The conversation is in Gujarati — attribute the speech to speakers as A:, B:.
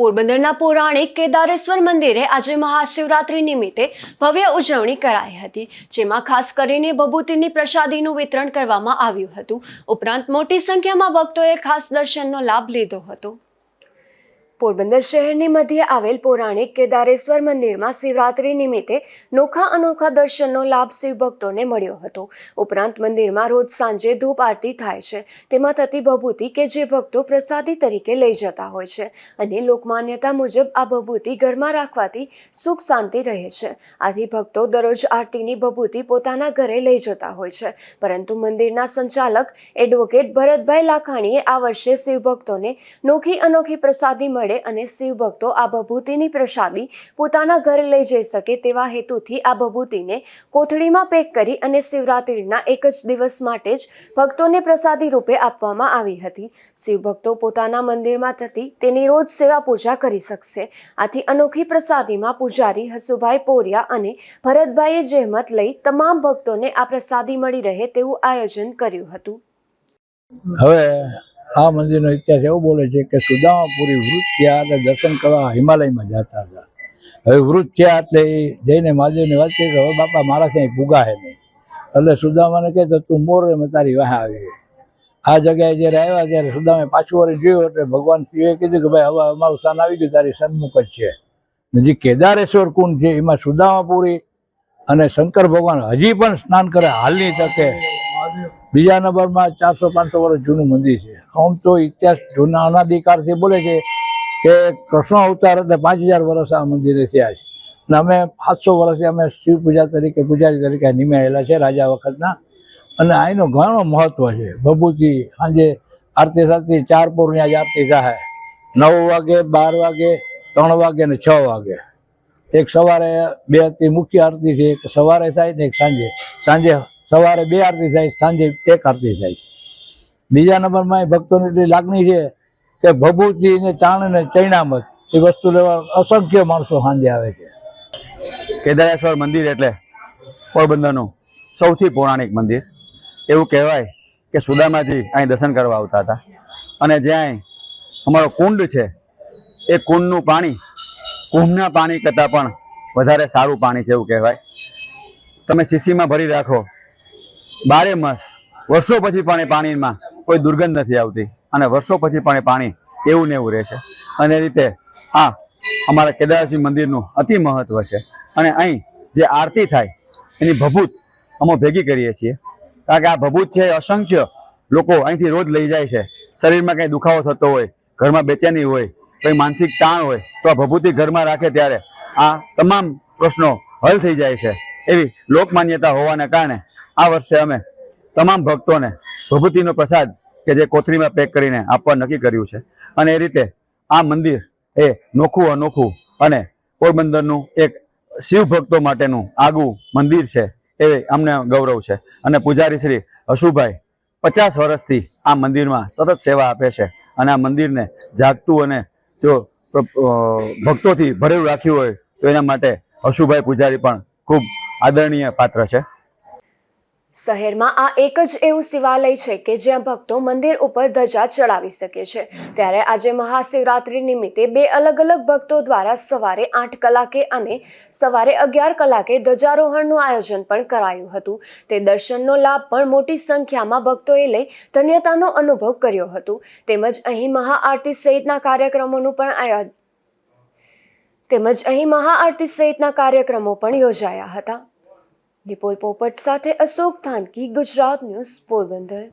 A: પોરબંદરના પૌરાણિક કેદારેશ્વર મંદિરે આજે મહાશિવરાત્રી નિમિત્તે ભવ્ય ઉજવણી કરાઈ હતી, જેમાં ખાસ કરીને ભભૂતિની પ્રસાદીનું વિતરણ કરવામાં આવ્યું હતું. ઉપરાંત મોટી સંખ્યામાં ભક્તોએ ખાસ દર્શનનો લાભ લીધો હતો. પોરબંદર શહેરની મધ્યે આવેલ પૌરાણિક કેદારેશ્વર મંદિરમાં શિવરાત્રી નિમિત્તે નોખા અનોખા દર્શનનો લાભ શિવભક્તોને મળ્યો હતો. ઉપરાંત મંદિરમાં રોજ સાંજે ધૂપ આરતી થાય છે. તેમાં થતી ભભૂતિ કે જે ભક્તો પ્રસાદી તરીકે લઈ જતા હોય છે અને લોકમાન્યતા મુજબ આ ભભૂતિ ઘરમાં રાખવાથી સુખ શાંતિ રહે છે. આથી ભક્તો દરરોજ આરતીની ભભૂતિ પોતાના ઘરે લઈ જતા હોય છે. પરંતુ મંદિરના સંચાલક એડવોકેટ ભરતભાઈ લાખાણીએ આ વર્ષે શિવભક્તોને નોખી અનોખી પ્રસાદી મળે અને શિવભક્તો આ ભભૂતિની પ્રસાદી પોતાના ઘરે લઈ જઈ શકે તેવા હેતુથી આ ભભૂતિને કોથળીમાં પેક કરી અને શિવરાત્રિના એક જ દિવસ માટે જ ભક્તોને પ્રસાદી રૂપે આપવામાં આવી હતી. શિવભક્તો પોતાના મંદિરમાં થતી તેની રોજ સેવા પૂજા કરી શકશે. આથી અનોખી પ્રસાદીમાં પૂજારી હસુભાઈ પોરિયા અને ભરતભાઈએ જહેમત લઈ તમામ ભક્તોને આ પ્રસાદી મળી રહે તેવું આયોજન કર્યું હતું.
B: હવે આ મંદિરનો ઇતિહાસ એવો બોલે છે કે સુદામાપુરી વૃત થયા એટલે દર્શન કરવા હિમાલયમાં જતા હતા. હવે વૃત થયા એટલે એ જઈને મહાદેવને વાત કરી કે હવે બાપા મારા ત્યાં ભૂગાહે નહીં. એટલે સુદામાને કહે તો તું મોર એમ તારી વાહ આવી આ જગ્યાએ જ્યારે આવ્યા ત્યારે સુદામે પાછું વળી જોયું એટલે ભગવાન શિવે કીધું કે ભાઈ, હવે અમારું સ્થાન આવી ગયું, તારી સન્મુખ જ છે. જે કેદારેશ્વર કુંડ છે, એમાં સુદામાપુરી અને શંકર ભગવાન હજી પણ સ્નાન કરે, હાલની તકે બીજા નંબરમાં ચારસો પાંચસો વર્ષ જૂનું મંદિર છે. આમ તો ઇતિહાસ જૂના અનાધિકારથી બોલે છે કે કૃષ્ણ અવતાર એટલે પાંચ હજાર વર્ષ આ મંદિરે થયા છે. અને અમે સાતસો વર્ષથી અમે શિવ પૂજા તરીકે, પૂજારી તરીકે નિમાયેલા છે રાજા વખતના. અને અહીંનું ઘણો મહત્વ છે. ભભૂતિ સાંજે આરતી સાતથી ચાર પોરની આજે આરતી થાય. નવ વાગે, બાર વાગે, ત્રણ વાગે ને છ વાગે. એક સવારે બે આરતી મુખ્ય આરતી છે, એક સવારે થાય ને એક સાંજે. સાંજે સવારે બે આરતી થાય, સાંજે એક આરતી થાય. બીજા નંબરમાં ભક્તોની એટલી લાગણી છે કે ભભૂતિ ને ચાણ ને ચૈણામત, એ વસ્તુ લેવા અસંખ્ય માણસો સાંજે આવે છે.
C: કેદારેશ્વર મંદિર એટલે પોરબંદરનું સૌથી પૌરાણિક મંદિર. એવું કહેવાય કે સુદામાજી અહીં દર્શન કરવા આવતા હતા. અને જ્યાં અમારો કુંડ છે, એ કુંડનું પાણી કુંભના પાણી કરતાં પણ વધારે સારું પાણી છે એવું કહેવાય. તમે શીશીમાં ભરી રાખો બારે માસ. વર્ષો પછી પણ એ પાણીમાં કોઈ દુર્ગંધ નથી આવતી. અને વર્ષો પછી પણ એ પાણી એવું ને એવું રહે છે. અને રીતે આ અમારા કેદારસિંહ મંદિરનું અતિ મહત્વ છે. અને અહીં જે આરતી થાય, એની ભભૂત અમે ભેગી કરીએ છીએ. કારણ કે આ ભભૂત છે અસંખ્ય લોકો અહીંથી રોજ લઈ જાય છે. શરીરમાં કંઈ દુખાવો થતો હોય, ઘરમાં બેચેની હોય, કંઈ માનસિક તાણ હોય, તો આ ભભૂતિ ઘરમાં રાખે ત્યારે આ તમામ પ્રશ્નો હલ થઈ જાય છે. એવી લોકમાન્યતા હોવાને કારણે આ વર્ષે અમે તમામ ભક્તોને ભભૂતિનો પ્રસાદ કે જે કોથળીમાં પેક કરીને આપવા નક્કી કર્યું છે. અને એ રીતે આ મંદિર એ નોખું અનોખું અને પોરબંદરનું એક શિવ ભક્તો માટેનું આગવું મંદિર છે એ અમને ગૌરવ છે. અને પૂજારી શ્રી હશુભાઈ પચાસ વર્ષથી આ મંદિરમાં સતત સેવા આપે છે અને આ મંદિરને જાગતું અને જો ભક્તોથી ભરેલું રાખ્યું હોય તો એના માટે હશુભાઈ પૂજારી પણ ખૂબ આદરણીય પાત્ર છે.
A: શહેરમાં આ એક જ એવું શિવાલય છે કે જ્યાં ભક્તો મંદિર ઉપર ધજા ચડાવી શકે છે. ત્યારે આજે મહાશિવરાત્રી નિમિત્તે બે અલગ અલગ ભક્તો દ્વારા સવારે આઠ કલાકે અને સવારે અગિયાર કલાકે ધ્વજારોહણનું આયોજન પણ કરાયું હતું. તે દર્શનનો લાભ પણ મોટી સંખ્યામાં ભક્તોએ લઈ ધન્યતાનો અનુભવ કર્યો હતો. તેમજ અહીં મહાઆરતી સહિતના કાર્યક્રમોનું પણ આયોજન તેમજ અહીં મહાઆરતી સહિતના કાર્યક્રમો પણ યોજાયા હતા. નિપોલ પોપટ સાથે અશોક થાનકી ગુજરાત ન્યૂઝ પોરબંદર.